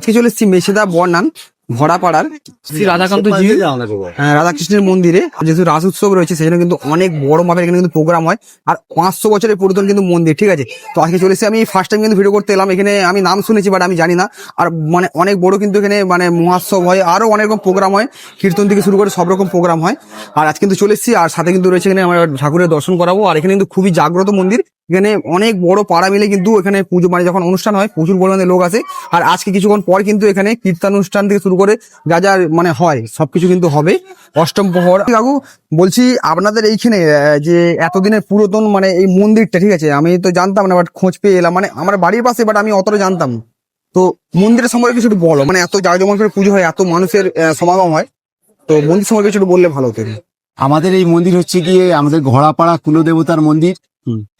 আজকে চলে এসেছি মেছেদা বর্ণান ভরাপাড়ার শ্রী রাধাকান্ত জি। হ্যাঁ, রাধাকৃষ্ণের মন্দিরে। যেহেতু রাস উৎসব রয়েছে সেজন্য কিন্তু অনেক বড় মাপের এখানে কিন্তু প্রোগ্রাম হয়। আর পাঁচশো বছরের পুরাতন কিন্তু মন্দির ঠিক আছে? তো আজকে চলে এসেছি আমি ফার্স্ট টাইম কিন্তু ভিডিও করতে এলাম। এখানে আমি নাম শুনেছি বাট আমি জানি না। আর মানে অনেক বড় কিন্তু এখানে মানে মহোৎসব হয়। আরও অনেক রকম প্রোগ্রাম হয়। কীর্তন থেকে শুরু করে সব রকম প্রোগ্রাম হয়। আর আজ কিন্তু চলে এসেছি আর সাথে কিন্তু রয়েছে এখানে আমার ঠাকুরের দর্শন করাবো। আর এখানে কিন্তু খুবই জাগ্রত মন্দির। এখানে অনেক বড় পাড়া মিলে কিন্তু এখানে পুজো মানে যখন অনুষ্ঠান হয়, প্রচুর পরিমাণে লোক আসে। আর আজকে কিছুক্ষণ পর কিন্তু এখানে কীর্তানুষ্ঠান থেকে শুরু করে যা যা মানে হয়, সবকিছু কিন্তু হবে। অষ্টম প্রহর। কাকু, বলছি আপনাদের এইখানে যে এতদিনের পুরাতন মানে এই মন্দিরটা, ঠিক আছে? আমি তো জানতাম না বাট খোঁজ পেয়ে এলাম। মানে আমার বাড়ির পাশে বাট আমি অতটা জানতাম। তো মন্দিরের সম্পর্কে কিছু বলো। মানে এত যা জাঁকজমক করে পুজো হয়, এত মানুষের সমাগম হয়। তো মন্দির সম্পর্কে কিছু বললে ভালো হতো। আমাদের এই মন্দির হচ্ছে গিয়ে আমাদের ঘোড়াপাড়া কুলদেবতার মন্দির।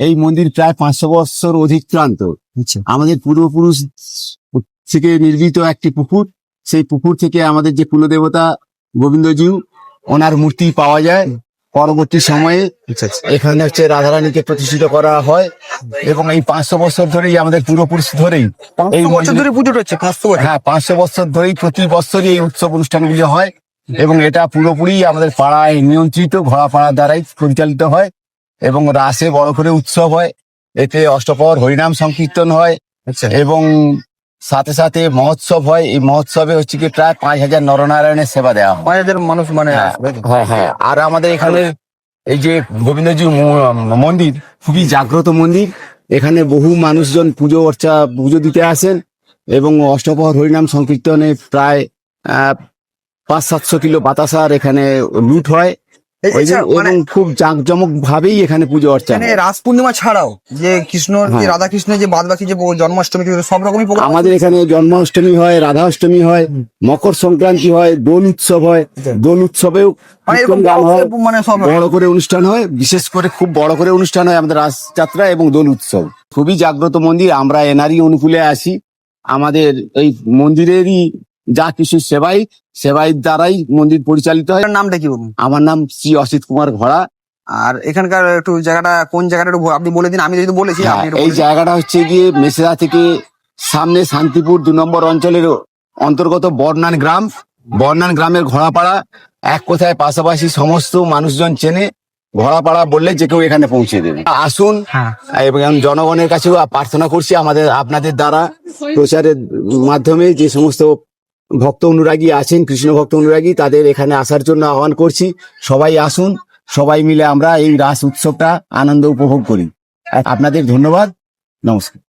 এই মন্দির প্রায় পাঁচশো বৎসর অধিক্রান্ত আচ্ছা। আমাদের পূর্বপুরুষ থেকে নির্মিত একটি পুকুর সেই পুকুর থেকে আমাদের যে কুলদেবতা গোবিন্দজিউ ওনার মূর্তি পাওয়া যায়। পরবর্তী সময়ে আচ্ছা আচ্ছা। এখানে হচ্ছে রাধারানীকে প্রতিষ্ঠিত করা হয় এবং এই পাঁচশো বছর ধরেই আমাদের পূর্বপুরুষ ধরেই এই বছর ধরে পুজোটা হচ্ছে পাঁচশো হ্যাঁ পাঁচশো বছর ধরেই প্রতি বছরই এই উৎসব অনুষ্ঠানগুলি হয়। এবং এটা পুরোপুরি আমাদের পাড়ায় নিয়ন্ত্রিত ঘোড়া পাড়ার দ্বারাই পরিচালিত হয়। এবং রাসে বড় করে উৎসব হয়। এতে অষ্টপহর হরিনাম সংকীর্তন হয় আচ্ছা। এবং সাথে সাথে মহোৎসব হয়। এই মহোৎসবে হচ্ছে কি প্রায় পাঁচ হাজার নরনারায়ণের সেবা দেওয়া হয়। পাঁচ হাজার মানুষ মানে হ্যাঁ, হ্যাঁ হ্যাঁ। আর আমাদের এখানে এই যে গোবিন্দজি মন্দির খুবই জাগ্রত মন্দির। এখানে বহু মানুষজন পুজো অর্চা পুজো দিতে আসেন এবং অষ্টপহর হরিনাম সংকীর্তনে প্রায় আহ, পাঁচ সাতশো কিলো বাতাসার এখানে লুট হয়। মানে এবং খুব জাঁকজমক ভাবেই এখানে পুজো অর্চা রাস পূর্ণিমা ছাড়াও যে কৃষ্ণ হ্যাঁ। রাধা কৃষ্ণের যে বাদ বাকি যে জন্মাষ্টমী সব রকমই আমাদের এখানে জন্মাষ্টমী হয় রাধা অষ্টমী হয় মকর সংক্রান্তি হয় দোল উৎসব হয়। আচ্ছা। দোল উৎসবেও মানে গান হয় মানে সব বড় করে অনুষ্ঠান হয় বিশেষ করে খুব বড় করে অনুষ্ঠান হয় আমাদের রাসযাত্রা এবং দোল উৎসব। খুবই জাগ্রত মন্দির আমরা এনারই অনুকূলে আসি। আমাদের এই মন্দিরেরই যা কিছু সেবাই সেবাই দ্বারাই মন্দির পরিচালিত হয়। নামটা কি বলুন? আমার নাম শ্রী অসিত কুমার ঘোড়া। আর এখানকার একটু জায়গাটা কোন জায়গাটা একটু আপনি বলে দিন? আমি যেহেতু বলেছি হ্যাঁ, আপনি একটু এই বলে দিন। জায়গাটা হচ্ছে গিয়ে মেসেদা থেকে সামনে শান্তিপুর দু নম্বর অঞ্চলের অন্তর্গত বর্ণান গ্রাম। বর্ণান গ্রামের ঘোড়াপাড়া এক কথায় পাশাপাশি সমস্ত মানুষজন চেনে ঘোড়াপাড়া বললে যে কেউ এখানে পৌঁছে দেবে। আসুন হ্যাঁ। এবং জনগণের কাছেও প্রার্থনা করছি আমাদের আপনাদের দ্বারা প্রচারের মাধ্যমে যে সমস্ত ভক্ত অনুরাগী আছেন, কৃষ্ণ ভক্ত অনুরাগী, তাদের এখানে আসার জন্য আহ্বান করছি। সবাই আসুন, সবাই মিলে আমরা এই রাস উৎসবটা আনন্দ উপভোগ করি। আপনাদের ধন্যবাদ, নমস্কার।